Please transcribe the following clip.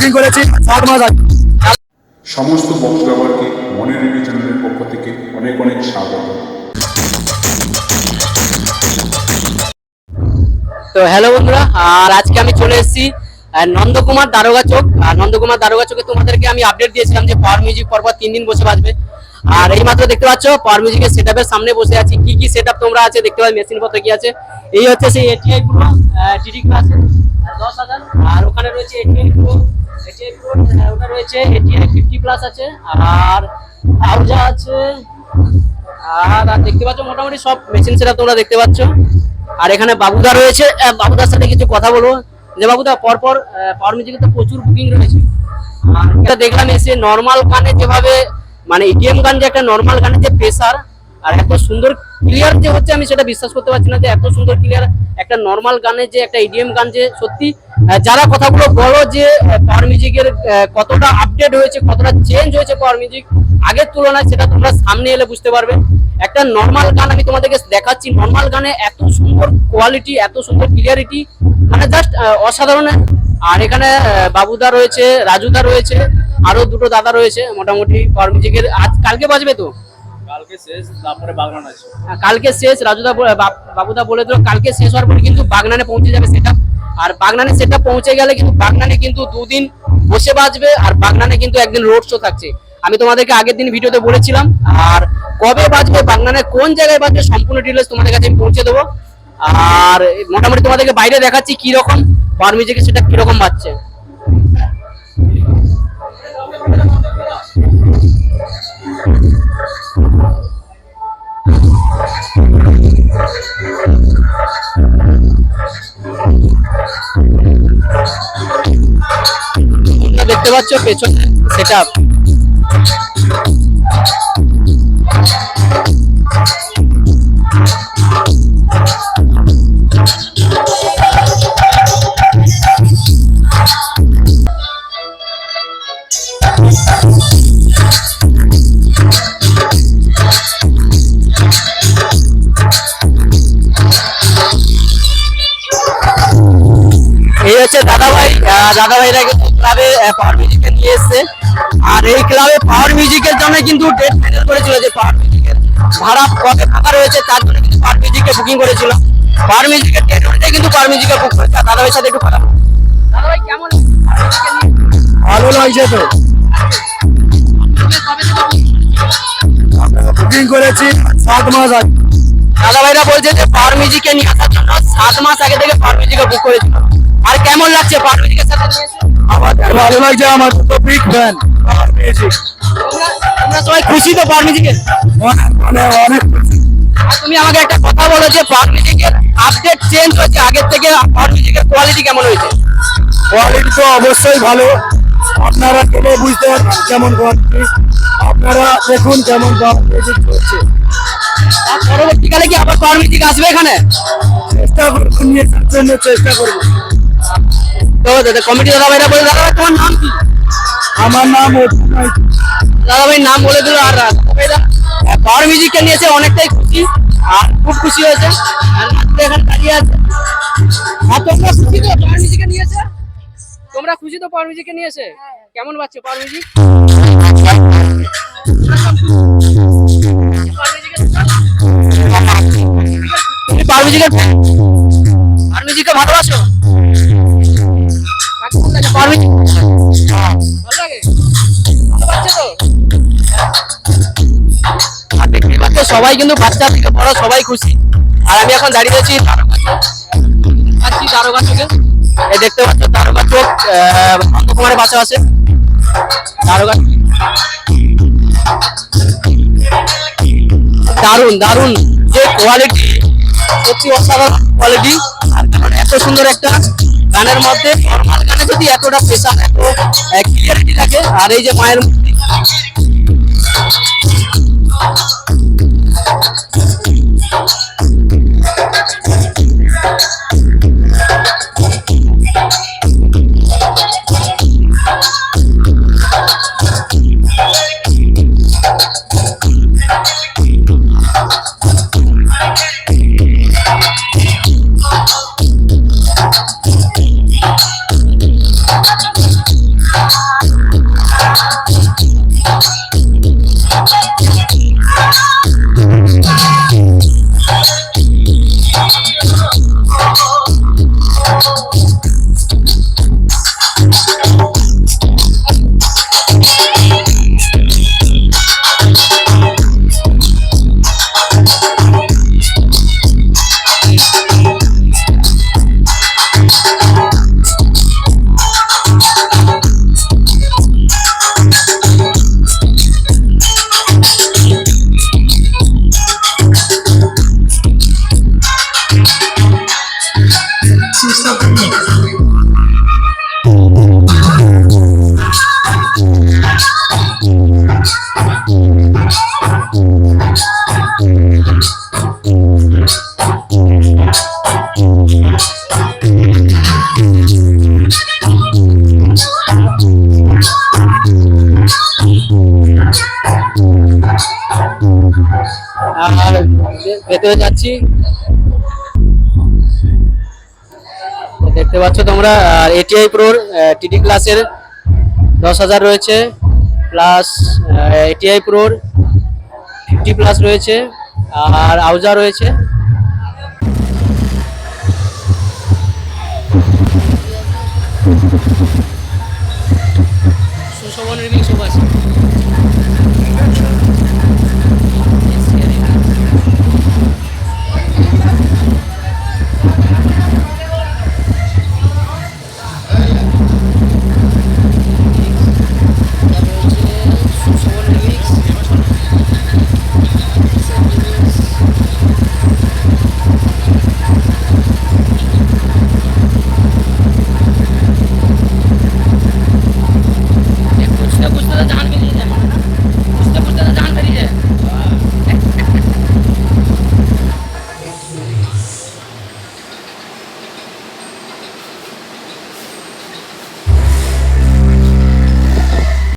Booking করেছি। সাত মাস আগে। সমস্ত বক্তব্যকে মনে রেখে চ্যানেলের পক্ষ থেকে অনেক অনেক স্বাগত। তো হ্যালো বন্ধুরা আর আজকে আমি চলে এসেছি নন্দকুমার দারোগা চোক। আর নন্দকুমার দারোগা চোখে তোমাদেরকে আমি আপডেট দিয়েছিলাম যে পাওয়ার মিউজিক পরপর তিন দিন বসে বাজবে। আর এই মাত্র দেখতে পাচ্ছ পাওয়ার মিউজিকের সেট সামনে বসে আছি। কি কি সেট তোমরা আছে দেখতে পাচ্ছ মেশিন পত্র কি আছে। এই হচ্ছে সেই এটিআই প্রো টিডি ক্লাস দশ হাজার। আর ওখানে রয়েছে এটিআই প্রো এটিআই প্রো ওটা রয়েছে এটিআই ফিফটি প্লাস আছে। আর আউজা আছে, আর আর দেখতে পাচ্ছ, মোটামুটি সব মেশিন সেটা তোমরা দেখতে পাচ্ছ। আর এখানে বাবুদা রয়েছে বাবুদার সাথে কিছু কথা বলব। যে বাবুদা, পরপর পাওয়ার মিউজিকে তো প্রচুর বুকিং রয়েছে। আর এটা দেখলাম এসে নর্মাল গানে যেভাবে মানে ইডিএম গান যে একটা নর্মাল গানের যে প্রেসার আর এত সুন্দর ক্লিয়ার যে হচ্ছে আমি সেটা বিশ্বাস করতে পারছি না যে এত সুন্দর ক্লিয়ার একটা নর্মাল গানে যে, একটা ইডিএম গান যে, সত্যি যারা কথাগুলো বলো যে পাওয়ার মিউজিকের কতটা আপডেট হয়েছে, কতটা চেঞ্জ হয়েছে পাওয়ার মিউজিক আগের তুলনায় সেটা তোমরা সামনে এলে বুঝতে পারবে। একটা নর্মাল গান আমি তোমাদেরকে দেখাচ্ছি নর্মাল গানে এত সুন্দর কোয়ালিটি এত সুন্দর ক্লিয়ারিটি মানে জাস্ট অসাধারণ। আর এখানে বাবুদা রয়েছে, রাজুদা রয়েছে, আরও দুটো দাদা রয়েছে, মোটামুটি পাওয়ার মিউজিকের আজ কালকে বাজবে তো? হ্যাঁ, কালকে শেষ রাজুদা বাবুদা বলে দিল কালকে শেষ হওয়ার পরে কিন্তু বাগনানে পৌঁছে যাবে সেটা আর বাগনানে সেটা পৌঁছে গেলে কিন্তু বাগনানে কিন্তু দুদিন বসে বাজবে আর বাগনানে কিন্তু একদিন রোড শো থাকছে। আমি তোমাদেরকে আগের দিন ভিডিওতে বলেছিলাম আর কবে বাজবে বাগনানে কোন জায়গায় বাজবে সম্পূর্ণ ডিটেলস তোমাদের কাছে আমি পৌঁছে দেবো। আর মোটামুটি তোমাদেরকে বাইরে দেখাচ্ছি কি রকম পাওয়ার মিউজিকে সেটা কীরকম বাজছে। পাচ্ছ পেছনে সেটা এই হচ্ছে দাদাভাই দাদাভাইরা পাওয়ার মিউজিকে নিয়ে এসছে। আর এই ক্লাবে পাওয়ার মিউজিকের জন্য কিন্তু ডেট ফাইনাল করেছিল যে পাওয়ার মিউজিকের ভাড়া কবে ফাঁকা রয়েছে তার জন্য কিন্তু পাওয়ার মিউজিকে বুকিং করেছিল। পাওয়ার মিউজিকের ডেট অনুযায়ী কিন্তু পাওয়ার মিউজিকে বুক করেছে। আর দাদাভাইয়ের সাথে একটু কথা দাদাভাই কেমন ভালো লাগছে তো। বুকিং করেছি সাত মাস আগে। দাদাভাইরা বলছে যে পাওয়ার মিউজিকে নিয়ে আসার জন্য সাত মাস আগে থেকে পাওয়ার বুক করেছিল। আর কেমন লাগছে পাওয়ার মিউজিকের সাথে ভালো লাগছে আমার তো বিগ ফ্যান তোমরা সবাই খুশি তো পাওয়ার মিউজিকের মানে অনেক তুমি আমাকে একটা কথা বলো যে পাওয়ার আপডেট চেঞ্জ হয়েছে আগের থেকে পাওয়ার কোয়ালিটি কেমন হয়েছে? কোয়ালিটি তো অবশ্যই ভালো। আপনারা গেলে বুঝতে পারবেন কেমন কোয়ালিটি আপনারা দেখুন কেমন মিউজিক চলছে। পরবর্তীকালে কি আবার পাওয়ার মিউজিক আসবে এখানে? চেষ্টা করব নিয়ে আসার জন্য চেষ্টা করব। তো দাদা কমিটি দাদা ভাইরা বলে দাদা তোমার নাম কি? আমার নাম দাদা ভাই নাম বলে দিল আর পাওয়ার মিউজিককে নিয়েছে অনেকটাই খুশি আর খুব খুশি হয়েছে আর এখানে দাঁড়িয়ে আছে। আর তোমরা খুশি তো? পাওয়ার মিউজিকে নিয়েছে? তোমরা খুশি তো পাওয়ার মিউজিকে নিয়েছে? কেমন পাচ্ছ পাওয়ার মিউজিক পাওয়ার মিউজিকের পাওয়ার মিউজিককে ভালোবাসো? সবাই কিন্তু বাচ্চা থেকে বড়, সবাই খুশি। আর আমি এখন দাঁড়িয়ে আছি দেখতে পাচ্ছ দারোগা চোখ নন্দকুমারের বাচ্চা আছে। দারোগা দারুণ দারুণ যে কোয়ালিটি সত্যি অসাধারণ কোয়ালিটি এত সুন্দর একটা গানের মধ্যে যদি এতটা প্রেশার এত থাকে আর এই যে মায়ের আর ভেতরে যাচ্ছি দেখতে পাচ্ছ তোমরা, আর এটিআই প্রোর টিডি ক্লাসের দশ হাজার রয়েছে প্লাস এটিআই প্রোর ফিফটি প্লাস রয়েছে, আর আউজা রয়েছে। সুশোভন